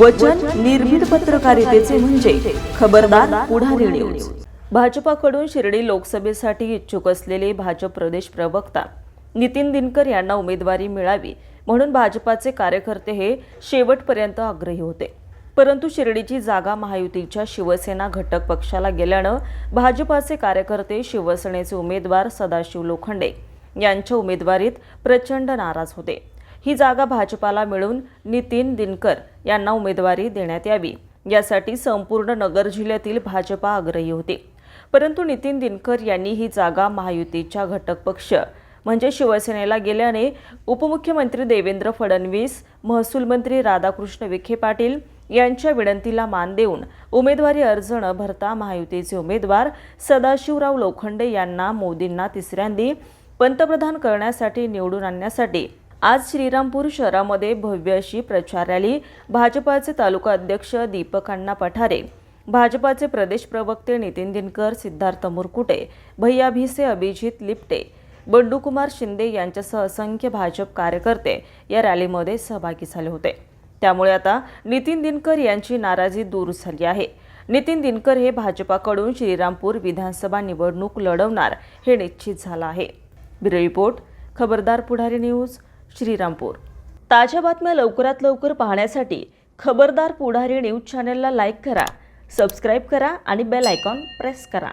वचन निर्भीड पत्रकारितेचे म्हणजे खबरदार पुढारी न्यूज भाजपाकडून शिर्डी लोकसभेसाठी इच्छुक असलेले भाजप प्रदेश प्रवक्ता नितीन दिनकर यांना उमेदवारी मिळावी म्हणून भाजपाचे कार्यकर्ते हे शेवटपर्यंत आग्रही होते. परंतु शिर्डीची जागा महायुतीच्या शिवसेना घटक पक्षाला गेल्यानं भाजपाचे कार्यकर्ते शिवसेनेचे उमेदवार सदाशिव लोखंडे यांच्या उमेदवारीत प्रचंड नाराज होते. ही जागा भाजपाला मिळून नितीन दिनकर यांना उमेदवारी देण्यात यावी. यासाठी संपूर्ण नगर जिल्ह्यातील भाजपा आग्रही होते. परंतु नितीन दिनकर यांनी ही जागा महायुतीच्या घटक पक्ष म्हणजे शिवसेनेला गेल्याने उपमुख्यमंत्री देवेंद्र फडणवीस महसूल मंत्री राधाकृष्ण विखे पाटील यांच्या विनंतीला मान देऊन उमेदवारी अर्ज न भरता महायुतीचे उमेदवार सदाशिवराव लोखंडे यांना मोदींना तिसऱ्यांदी पंतप्रधान करण्यासाठी निवडून आणण्यासाठी आज श्रीरामपूर शहरामध्ये भव्य अशी प्रचार रॅली. भाजपाचे तालुका अध्यक्ष दीपक अण्णा पठारे भाजपाचे प्रदेश प्रवक्ते नितीन दिनकर सिद्धार्थ मुरकुटे भैया भिसे अभिजित लिपटे बंडूकुमार शिंदे यांच्यासह असंख्य भाजप कार्यकर्ते या रॅलीमध्ये सहभागी झाले होते. त्यामुळे आता नितीन दिनकर यांची नाराजी दूर झाली आहे. नितीन दिनकर हे भाजपाकडून श्रीरामपूर विधानसभा निवडणूक लढवणार हे निश्चित झालं आहे. ब्युरो रिपोर्ट खबरदार पुढारी न्यूज श्रीरामपूर. ताज्या बातम्या लवकरात लवकर पाहण्यासाठी खबरदार पुढारी न्यूज चॅनलला लाईक करा सबस्क्राईब करा आणि बेल आयकॉन प्रेस करा.